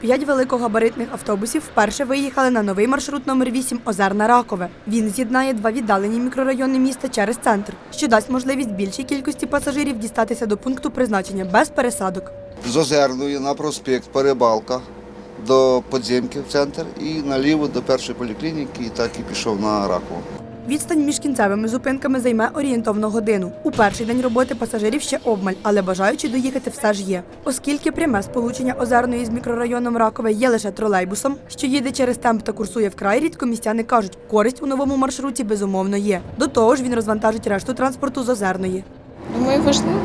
П'ять великогабаритних автобусів вперше виїхали на новий маршрут номер 8 Озерна Ракове. Він з'єднає два віддалені мікрорайони міста через центр, що дасть можливість більшій кількості пасажирів дістатися до пункту призначення без пересадок. з Озерної на проспект Перебалка до подземки в центр і наліво до першої поліклініки, і так і пішов на Ракову. Відстань між кінцевими зупинками займе орієнтовно годину. У перший день роботи пасажирів ще обмаль, але бажаючи доїхати все ж є. Оскільки пряме сполучення Озерної з мікрорайоном Ракове є лише тролейбусом, що їде через темп та курсує вкрай рідко, містяни кажуть, користь у новому маршруті безумовно є. До того ж, він розвантажить решту транспорту з Озерної. Думаю, важливо.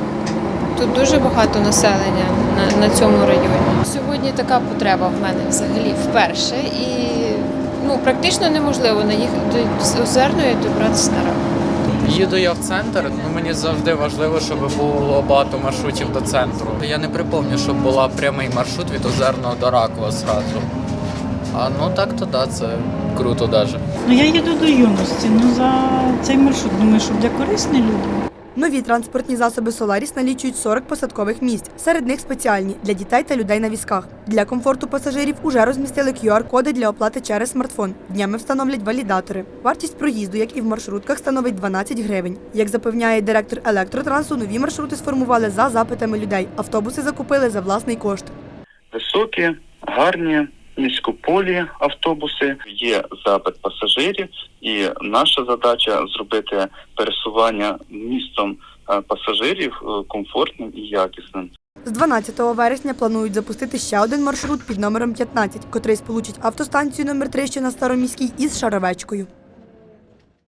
Тут дуже багато населення на, на цьому районі. Сьогодні така потреба в мене взагалі вперше. І ну, практично неможливо наїхати з Озерної добратися на раку. Їду я в центр, ну мені завжди важливо, щоб було багато маршрутів до центру. Я не припомню, щоб була прямий маршрут від Озерного до Ракова зразу. А ну так то да, це круто даже. Ну я їду до юності. Ну за цей маршрут думаю, що буде корисний людям. Нові транспортні засоби Соларіс налічують 40 посадкових місць. Серед них спеціальні для дітей та людей на візках. Для комфорту пасажирів уже розмістили QR-коди для оплати через смартфон. Днями встановлять валідатори. Вартість проїзду, як і в маршрутках, становить 12 гривень. Як запевняє директор електротрансу, нові маршрути сформували за запитами людей. Автобуси закупили за власний кошт. високі, гарні, низькополі автобуси. Є запит пасажирів, і наша задача зробити пересування містом е, пасажирів е, комфортним і якісним. З 12 вересня планують запустити ще один маршрут під номером 15, котрий сполучить автостанцію номер 3 що на Староміській із Шаровечкою.